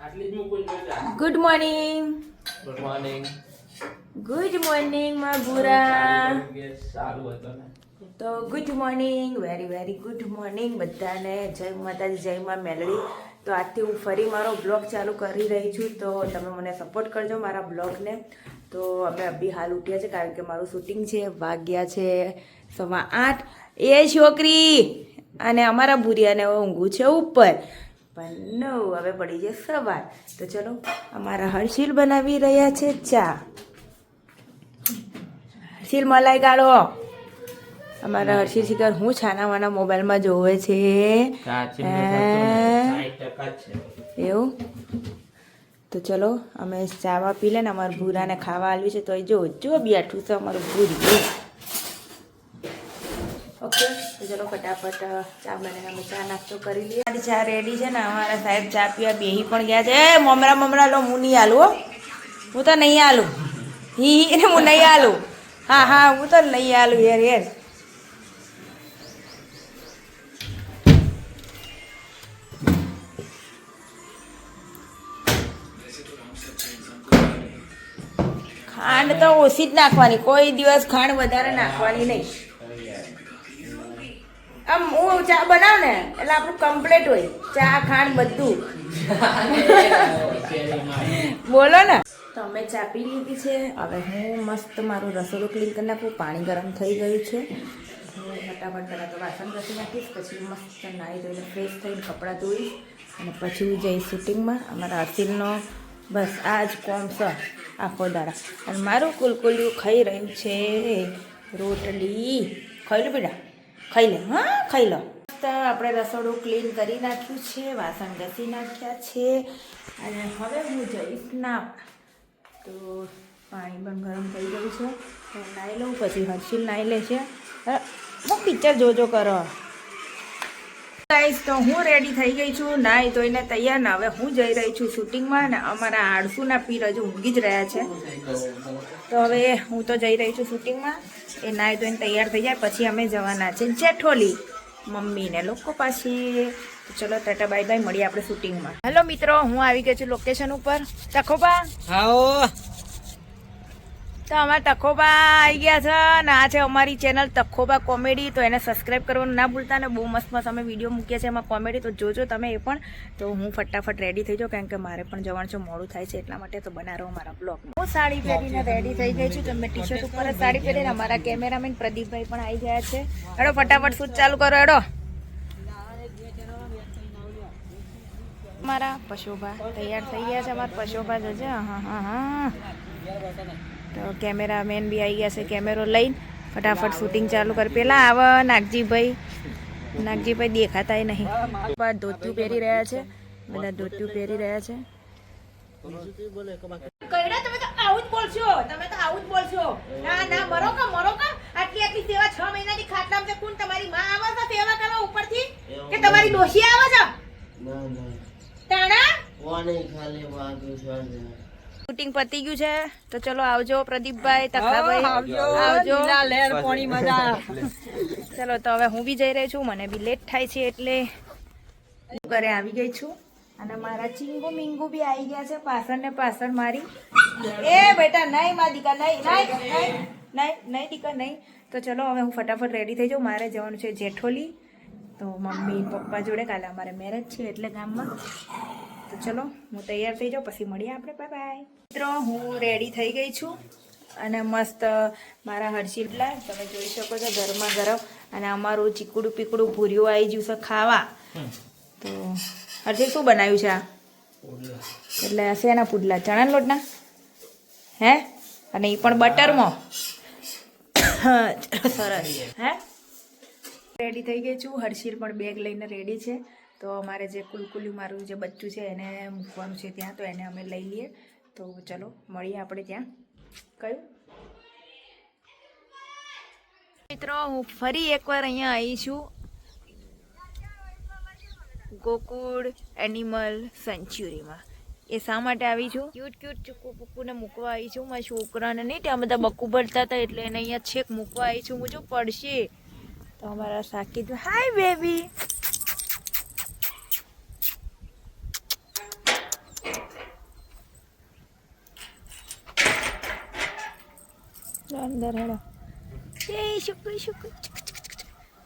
Good morning good morning good મોર્નિંગમાં તો good morning very very good morning બધાને. જય માતાજી જય માં મેલડી. તો આજથી હું ફરી મારો બ્લોગ ચાલુ કરી રહી છું. તો તમે મને સપોર્ટ કરજો મારા બ્લોગને તો અમે અભી હાલ ઉઠ્યા છે કારણ કે મારું શૂટિંગ છે વાગ્યા છે સવા આઠ. એ છોકરી અને અમારા ભૂરિયાને ઊંઘું છે ઉપર. પણ નવ હવે પડી જાય સવાર. તો ચલો અમારા હર્ષિલ બનાવી રહ્યા છે ચા. હર્ષિલ મલાઈ કાઢો. અમારા હર્ષિલ શિખર હું છાના માના મોબાઈલમાં જોવે છે. એવું? તો ચલો અમે ચાવા પી લે ને અમારા ભૂરાને ખાવા આવ્યું છે. તો એ જો જો આઠું છે અમારું ભૂરી. ચલો ફટાફટ ચા અમે ચા નાસ્તો કરી લઈએ. મારી ચા રેડી છે ને, અમારા સાહેબ ચા પીવા બેહી પણ ગયા છે. એ, મમરા મમરા લો, હું નહીં આલું, હું. તો નહીં આલું. હી હી હું નહીં આલું. હા હા, હું તો નહીં આલું યાર યાર ખાંડ તો ઓછી જ નાખવાની, કોઈ દિવસ ખાંડ વધારે નાખવાની નહીં. આમ હું ચા બનાવ ને એટલે આપણું કમ્પ્લીટ હોય. ચા ખાંડ બધું. બોલો ને. તો અમે ચા પી લીધી છે. હવે હું મસ્ત મારું રસોડું ક્લીન કરી નાખું. પાણી ગરમ થઈ ગયું છે. હું ફટાફટ પહેલાં તો વાસણ ઘસી નાખીશ પછી મસ્ત નાહી ધોઈને ફ્રેશ થઈને કપડાં ધોઈશ. અને પછી હું જઈશ શૂટિંગમાં અમારા અસીલનો બસ આ જ કોમ છે આખો દાડા. અને મારું કુલકુલિયું ખાઈ રહ્યું છે. રોટલી. ખાઈ લો બેટા. ખાઈ લે, હા, ખાઈ લો. આપણે રસોડું ક્લીન કરી નાખ્યું છે, વાસણ ઘસી નાખ્યા છે, અને હવે હું જઈશ નાપ. તો પાણી પણ ગરમ થઈ ગયું છે. નાહી લઉં, પછી હર્ષિલ નાહી લે છે હું પિક્ચર જોજો કરો. ગાઈસ તો હું રેડી થઈ ગઈ છું. નાહી ધોઈને તૈયાર ને હવે હું જઈ રહી છું શૂટિંગમાં ને અમારા આળસુના પીર હજુ ઊંઘી જ રહ્યા છે. તો હવે હું તો જઈ રહી છું શૂટિંગમાં એ નાઈ ધોઈને તૈયાર થઈ જાય, પછી અમે જવાના છે જેઠોલી મમ્મીને લોકો પાસે. ચલો ટાટા બાય બાય, મળીએ આપણે શૂટિંગમાં હેલો મિત્રો, હું આવી ગઈ છું લોકેશન ઉપર. તખોબા આવો. તો અમારા તખોબા આવી ગયા છે અને આ છે અમારી ચેનલ તખોબા કોમેડી તો એને સબસ્ક્રાઈબ કરવાનું ના ભૂલતા અને બહુ મસ્ત મસ્ત અમે વીડિયો મૂકીએ છીએ એમાં કોમેડી તો જોજો તમે એ પણ. તો હું ફટાફટ રેડી થઈ જાઉં કારણ કે મારે પણ જવાનું છે, મોડું થાય છે એટલા માટે. તો બનાવો મારા બ્લોગ હું સાડી પહેરીને રેડી થઈ ગઈ છું. તમે ટી શર્ટ ઉપર સાડી પહેરીને અમારા કેમેરામેન પ્રદીપભાઈ પણ આવી ગયા છે. હેડો ફટાફટ શૂટ ચાલુ કરો, હેડો. મારા પશુભા તૈયાર થઈ ગયા છે, અમારા પશુભા જજે. હા હા હા. તો કેમેરામેન બી આવી ગયા છે કેમેરો લઈને ફટાફટ શૂટિંગ ચાલુ કર. પેલા આવ નાગજીભાઈ નાગજીભાઈ દેખાતાય નહીં. બાર ધોતિયું પહેરી રહ્યા છે બધા ધોત્યું પહેરી રહ્યા છે. કઈડા તમે તો આવું જ બોલશો તમે તો આવું જ બોલશો. ના ના મરો કા મરો કા? આટલી આટલી સેવા છ મહિનાની ખાટલામાં છે કોણ તમારી માં આવે છે સેવા કરવા ઉપરથી? કે તમારી ડોશી આવે છે? તાણા? શૂટિંગ પતી ગયું છે. તો ચલો આવજો પ્રદીપભાઈ તકલાભાઈ આવજો. ચલો તો હવે હું બી જઈ રહી છું. મને બી લેટ થાય છે એટલે ઘરે આવી ગઈ છું. અને મારા ચિંગુ મિંગુ બી આવી ગયા છે. પાછળ ને પાછળ મારી. એ બેટા નહીં મા દીકા નહીં નહીં નહીં નહીં દીકા નહીં. તો ચલો હવે હું ફટાફટ રેડી થઈ જાઉં. મારે જવાનું છે જેઠોલી. તો મમ્મી પપ્પા જોડે કાલે અમારે મેરેજ છે એટલે ગામમાં. તો ચલો હું તૈયાર થઈ જાઉં પછી મળીએ આપણે. બાય બાય મિત્રો હું રેડી થઈ ગઈ છું અને મસ્ત મારા હર્ષિલલા તમે જોઈ શકો છો ગરમા ગરમ અને અમારું ચીકડું પીકડું ભૂર્યું આવી ગયું છે ખાવા. તો હર્ષિલ શું બનાવ્યું છે આ? એટલે શેના પુડલા? ચણાના લોટના? હે? અને એ પણ બટરમાં? સરસ. હે? રેડી થઈ ગઈ છું. હર્ષિલ પણ બેગ લઈને રેડી છે. તો અમારે જે કુલકુલ્યું મારું જે બચ્ચું છે એને મૂકવાનું છે ત્યાં, તો એને અમે લઈ લઈએ. તો ચલો, મળીએ આપણે ત્યાં. કયું? મિત્રો, હું ફરી એકવાર અહીંયા આવી છું. ગોકુળ એનિમલ સેન્ચ્યુરીમાં એ શા માટે આવી છું? ક્યુટ ક્યુટ ચૂકુ પુક્કુને મૂકવા આવી છું, મારા છોકરાને નહીં, ત્યાં બધા બકુ ભરતા હતા, એટલે એને અહીંયા છેક મૂકવા આવી છું. હું જો, પડશે. તો અમારા સાકી હાય, બેબી. અંદર हेलो ये शुक्र शुक्र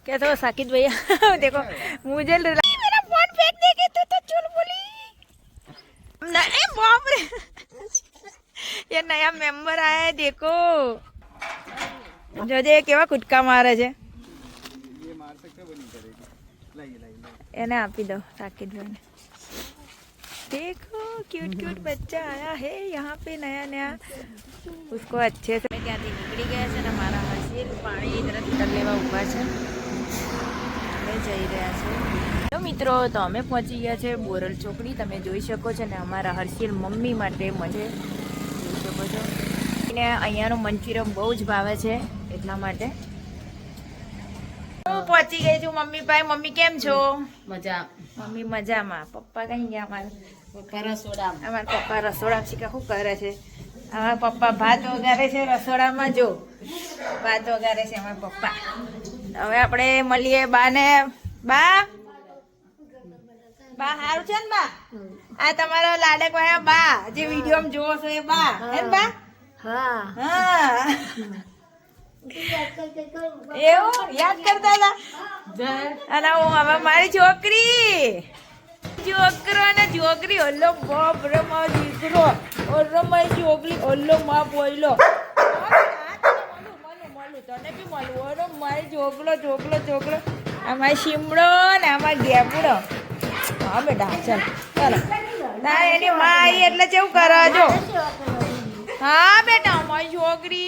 कैसा हो साकिब भैया देखो मुझे मेरा फोन फेंक देगी तू तो चुल बोली अरे बाप रे ये नया मेंबर आया है देखो જોજે કેવા કુટકા મારે છે એને આપી દો સાકિદભાઈને देखो क्यूट क्यूट बच्चा आया है यहाँ पे नया नया उसको अच्छे से ત્યાંથી નીકળી ગયા છે ને મારા હસીલ પાણી તરત ઉતર લેવા ઊભા છે અમે જઈ રહ્યા છે તો મિત્રો તો અમે પહોંચી ગયા છે બોરલ ચોકડી તમે જોઈ શકો છો ને અમારા હર્ષિલ મમ્મી માટે મજે જોઈ શકો છો એને અહીંયાનું મંચુરિયન બહુ જ ભાવે છે એટલા માટે હું પહોંચી ગઈ છું મમ્મી ભાઈ મમ્મી કેમ છો? મજા. મમ્મી મજામાં. પપ્પા કઈ ગયા અમારે? પપ્પા સોડા અમારા પપ્પા રસોડા શીખા શું કરે છે? અમારા પપ્પા ભાત વગાડે છે રસોડામાં. જો ભાત વગાડે છે અમારા પપ્પા. હવે આપણે મળીએ બાને. બા? બા સારું છે ને બા? આ તમારા લાડક વાળા બા. જે વીડિયો જોવો છો એ બા. હે બા? હા. હા. એવું? યાદ કરતા હતા? અને હું હવે મારી છોકરી. છોકરો ને છોકરી, ઓલો બાપ રે મારો દીકરો. ઓલો મારી છોકરી, ઓલો માં બોયલો તને બી મળવું ઓલો મારી છોકરો છોકરો છોકરો આમાં શીમડો ને આમાં ગેપડો હા બેટા, ચાલ. ના એની માં એટલે કેવું કરો જો હા બેટા અમારી છોકરી.